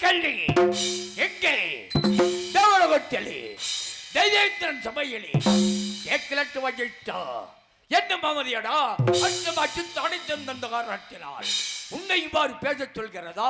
கல்வி எங்கே தேவலோகத்திலே தைரியத்திரன் சபையிலே ஏக்கிலட்டு வகித்தா என்ன மாமதியடா அந்த அச்சு தடைச்சம் தந்தகார் காரணத்தினால் உன்னை இவ்வாறு பேசச் சொல்கிறதா?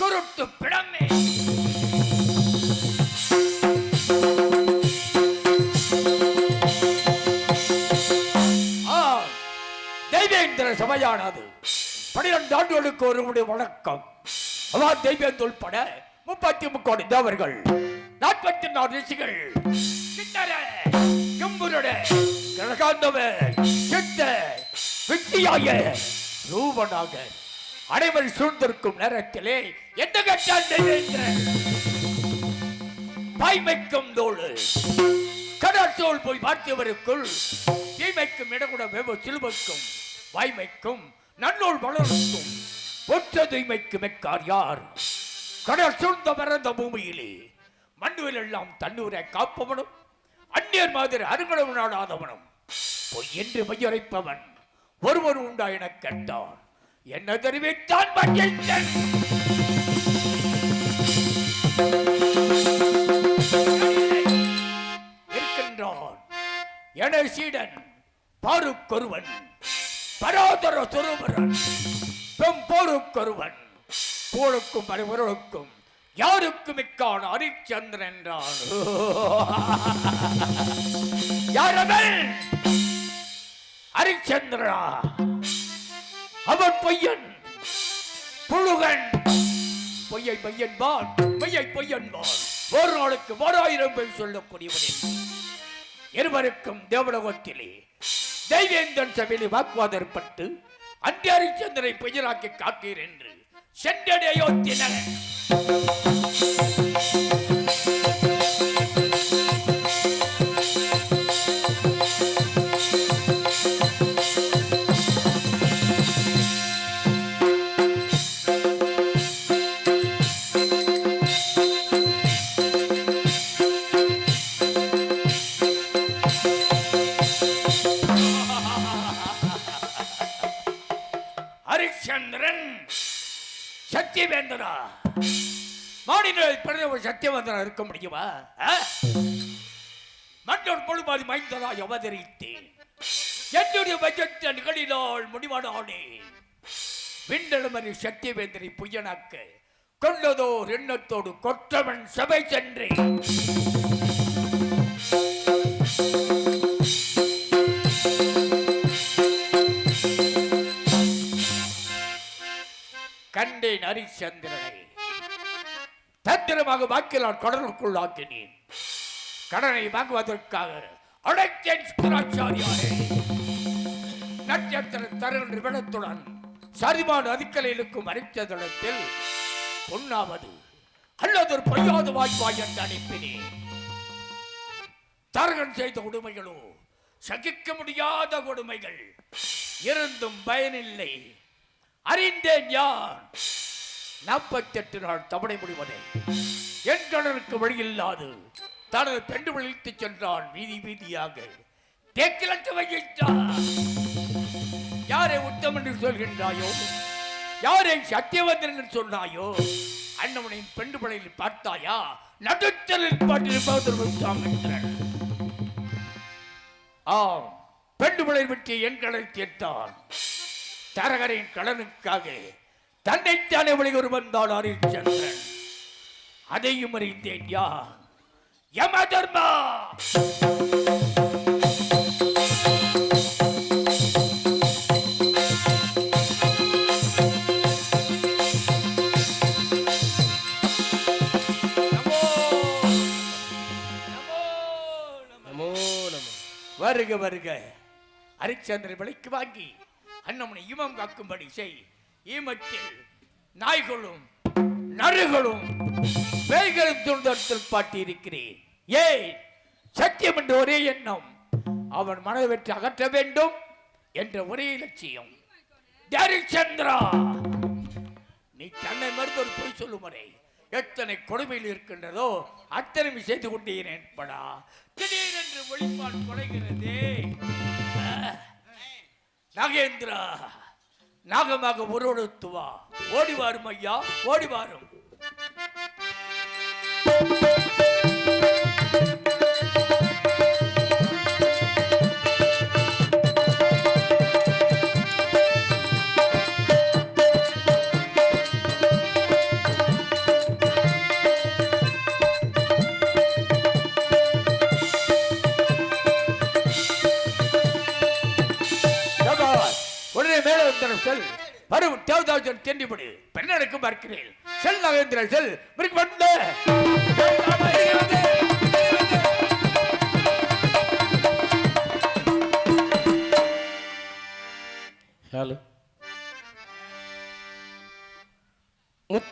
குருட்டு பிடமே தெய்வேந்திர சபையானது. பனிரெண்டு ஆண்டுகளுக்கு ஒருவருடைய வணக்கம். அவர் தெய்வேந்து உள்பட முப்பத்தி முக்கோடி தேவர்கள். நாற்பத்தி நாலு ரிஷிகள். சித்தர கம்புருட சித்த வித்தியாய ரூபனாக அனைவர் சூழ்ந்திருக்கும் நேரத்திலே என்ன கட்டால் பாய்மைக்கும் தோಳು கடற்சோல் போய் பார்த்தவருக்குள் தீமைக்கும் இடகுட வெவ சிலுவைக்கும் வாய்மைக்கும் நன்னூல் வளர்க்கும் ஒற்ற தூய்மைக்கு மெக்கார் யார்? கடல் சூழ்ந்த மறந்த பூமியிலே மண்ணுவில் எல்லாம் தண்ணூரை காப்பவனும் அந்நியர் மாதிரி அருங்கடவு நாடாதவனும். பொய் என்று மையரைப்பவன் ஒருவர் உண்டா எனக் கேட்டான். என்ன தெரிவித்தான் மகிழ்ந்தன் இருக்கின்றான். என சீடன் பாருக்கொருவன். பராதர சுரபரன். பெம் போருக்கொருவன். போருக்கும் பரிவர்களுக்கும் யாருக்கும் மிக்கான ஹரிச்சந்திரன் என்றான்? யாரவன்? ஹரிச்சந்திரா அவன் பொய்யன் புழுகன். பொய்யை பொய்யன்பான் பொய்யை பொய்யன்பான் ஒரு நாளுக்கு ஓராயிரம் பேர் சொல்லக்கூடியவனே. இருவருக்கும் தேவலோகத்திலே தெய்வேந்தன் சபையில் வாக்குவாதம் ஏற்பட்டு அந்த ஹரிச்சந்திரை பொய்யராக்கி காத்தீர் என்று சென்றடைய அயோத்தினர் ஹரிச்சந்திரன் சத்தியவேந்தனா மாநில பிறந்த ஒரு சத்தியவேந்தனா இருக்க முடியுமா? ஆ? மற்றொரு பொழுபாதி மைந்தனாய் அவதரித்தேன். என்னுடைய பட்ஜெட் நிகழினால் முடிவானானேன் விண்டலமரி சத்தியவேந்தனை புயனாக்க கொண்டதோர் எண்ணத்தோடு கொற்றவன் சபை சென்றேன் கண்டேன் ஹரிச்சந்திரன் தந்திரமாக வாக்கிலான் கடலுக்குள் ஆக்கினேன். கடனை வாங்குவதற்காக அடைத்தேன் சுக்கராச்சாரியாரே நட்சத்திர தருண் விடத்துடன் சரிமான அதிக்கலையில் இருக்கும் அரிச்சதளத்தில் பொன்னாவது அல்லது ஒரு பொய்யாத வாய்ப்பாய் என்று அனுப்பினேன் தரகன் செய்த கொடுமைகளோ சகிக்க முடியாத கொடுமைகள். இருந்தும் பயனில்லை. அறிந்தேன் யார்? நாற்பத்தெட்டு நாள் தவணை முடிவதே என் கடனுக்கு வழியில்லாது தனது பெண்டு விழித்து சென்றான் வீதி வீதியாக. தேக்கிலட்டு வைத்தார் யாரை உத்தம் என்று சொல்கின்றாயோ? யாரை சத்தியவந்தன் என்று சொன்னாயோ? அண்ணவனின் பெண்டு படையில் பார்த்தாயா? நடுத்தலில் பாட்டில் ஆம் பெண்டு படை விட்டு என் கடை தீர்த்தான் தரகரின் கடனுக்காக தன்னைத்தானே வழிகொரு வந்தாள் அரிச்சந்திரன் அதையும் அறிந்தேன் யா யம தர்மா வருக வருக. ஹரிச்சந்திரன் விலைக்கு வாங்கி அன்னமனை இமம் காக்கும்படி செய். ஈமட்டில் நாய்களும் நறுகளும் பேய்களும் துன்பத்தில் பாட்டியிருக்கிறேன். ஏன் சத்தியம் என்ற ஒரே எண்ணம் அவன் மனதை வெற்றி அகற்ற வேண்டும் என்ற ஒரே லட்சியம் ஹரிச்சந்திரா நீ தன்னை மறுத்து ஒரு பொய் சொல்லும் வரை எத்தனை கொடுமையில் இருக்கின்றதோ அத்தனை செய்து கொண்டேன் படா திடீரென்று ஒளிப்பால் குறைகிறது நகேந்திரா நாகேந்திரா. நாகமாக உருவடுத்துவா. ஓடிவாரும் ஓடி வாரும் ஐயா ஓடி வாரும்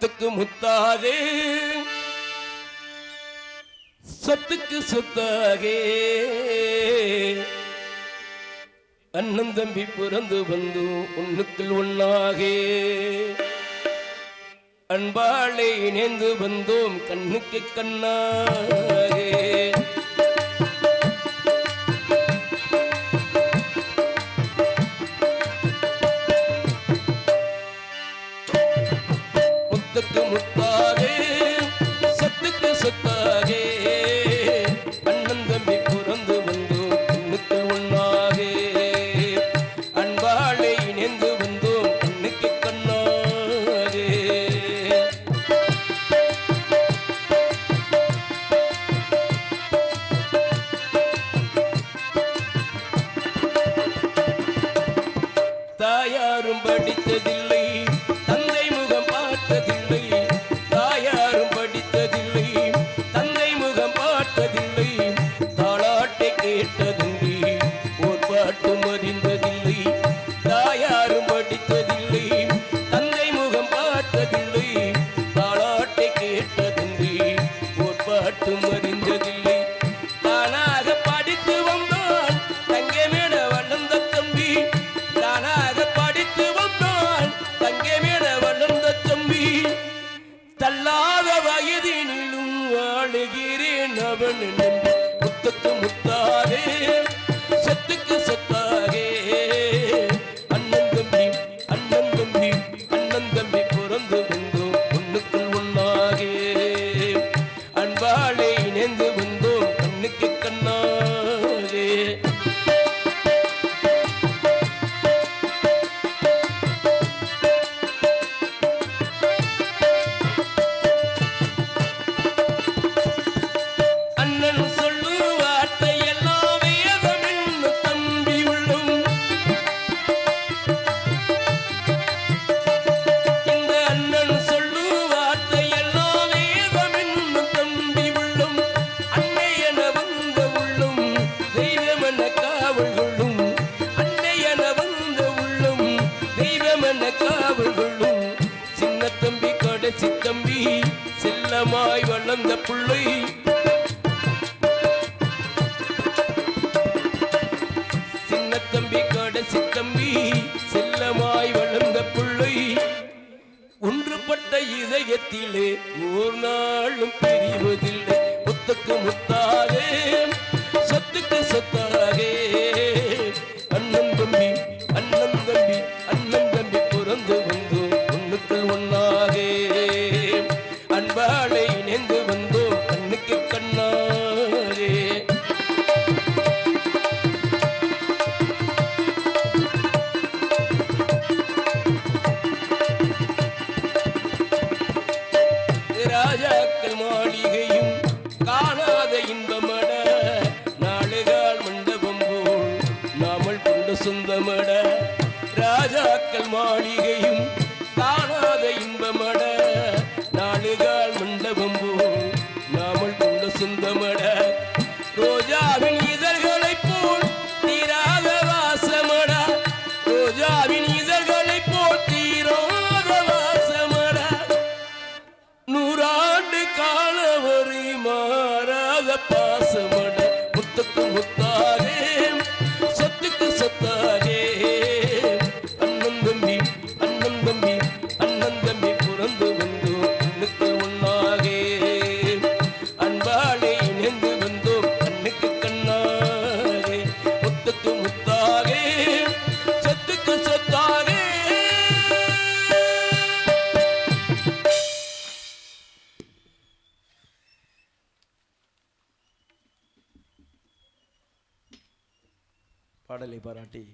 முத்துக்கு முத்தாகே சொத்துக்கு சொத்தாகே. அண்ணன் தம்பி பிறந்து வந்து ஒண்ணுக்குள் ஒன்னாகே. அன்பாளை இணைந்து வந்தோம் கண்ணுக்கு கண்ணாகே. முத்துக்கு heaven and in வளர்ந்த பிள்ளை. சின்ன தம்பி கடைசி தம்பி செல்லமாய் வளர்ந்த பிள்ளை. ஒன்றுபட்ட இதயத்திலே ஒரு நாளும் தெரிவதில்லை முத்துக்கு முத்தா பாசமட முத்துக்கு முத்து बराटी।